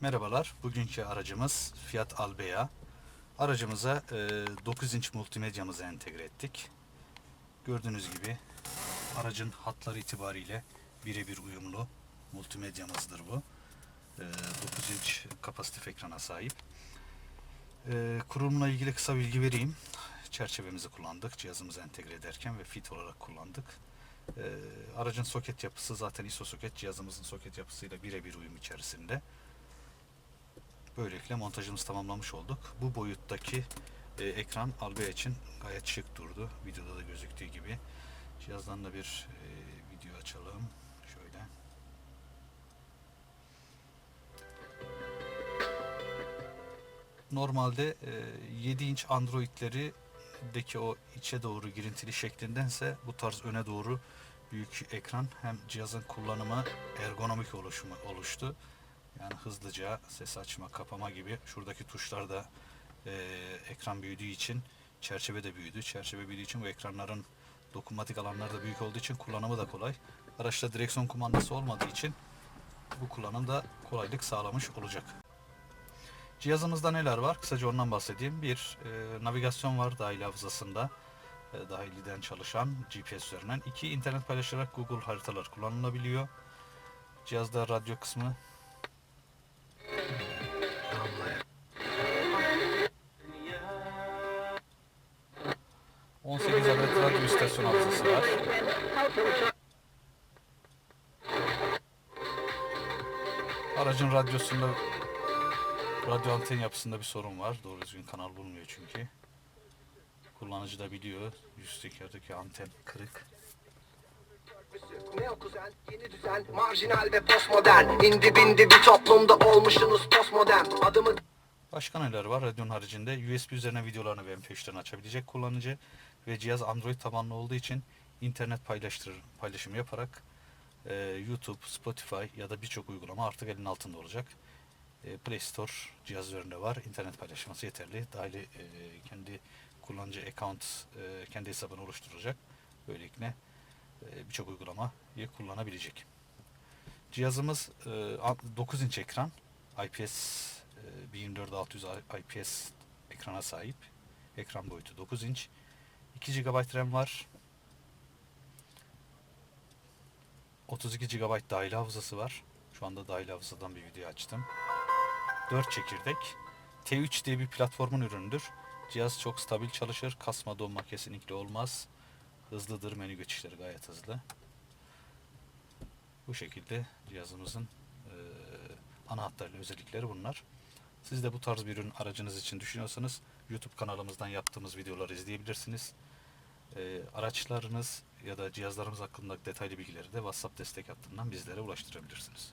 Merhabalar. Bugünkü aracımız Fiat Albea. Aracımıza e, 9 inç multimedyamızı entegre ettik. Gördüğünüz gibi aracın hatları itibariyle birebir uyumlu multimedyamızdır bu. E, 9 inç kapasitif ekrana sahip. E, kurulumla ilgili kısa bilgi vereyim. Çerçevemizi kullandık cihazımızı entegre ederken ve fit olarak kullandık. E, aracın soket yapısı zaten ISO soket cihazımızın soket yapısıyla birebir uyum içerisinde. Böylelikle montajımız tamamlamış olduk. Bu boyuttaki e, ekran Albea için gayet şık durdu. Videoda da gözüktüğü gibi. Cihazdan da bir e, video açalım. Şöyle. Normalde e, 7 inç Android'leri o içe doğru girintili şeklindense bu tarz öne doğru büyük ekran hem cihazın kullanımı ergonomik oluşumu oluştu. Yani hızlıca ses açma, kapama gibi. Şuradaki tuşlar da e, ekran büyüdüğü için çerçeve de büyüdü. Çerçeve büyüdüğü için bu ekranların dokunmatik alanları da büyük olduğu için kullanımı da kolay. Araçta direksiyon kumandası olmadığı için bu kullanımda kolaylık sağlamış olacak. Cihazımızda neler var? Kısaca ondan bahsedeyim. Bir, e, navigasyon var dahil hafızasında. E, dahiliden çalışan GPS üzerinden. İki, internet paylaşarak Google haritalar kullanılabiliyor. Cihazda radyo kısmı istasyon hafızası var. Aracın radyosunda radyo anten yapısında bir sorun var. Doğru düzgün kanal bulmuyor çünkü. Kullanıcı da biliyor. Üstteki yerdeki anten kırık. Neo kuzen, yeni düzen, marjinal ve postmodern İndi bindi bir toplumda olmuşsunuz postmodern Adımı Başka neler var? Radyonun haricinde USB üzerine videolarını ve MP3'lerini açabilecek kullanıcı ve cihaz Android tabanlı olduğu için internet paylaştırır, paylaşım yaparak e, YouTube, Spotify ya da birçok uygulama artık elinin altında olacak. E, Play Store cihaz üzerinde var. İnternet paylaşması yeterli. Dahili e, kendi kullanıcı account, e, kendi hesabını oluşturacak. Böylelikle e, birçok uygulamayı kullanabilecek. Cihazımız e, 9 inç ekran, IPS e, 1400 IPS ekrana sahip. Ekran boyutu 9 inç. 2 GB RAM var. 32 GB dahil hafızası var. Şu anda dahil hafızadan bir video açtım. 4 çekirdek. T3 diye bir platformun ürünüdür. Cihaz çok stabil çalışır. Kasma donma kesinlikle olmaz. Hızlıdır. Menü geçişleri gayet hızlı. Bu şekilde cihazımızın e, ana özellikleri bunlar. Siz de bu tarz bir ürün aracınız için düşünüyorsanız YouTube kanalımızdan yaptığımız videoları izleyebilirsiniz. E, araçlarınız ya da cihazlarımız hakkındaki detaylı bilgileri de WhatsApp destek hattından bizlere ulaştırabilirsiniz.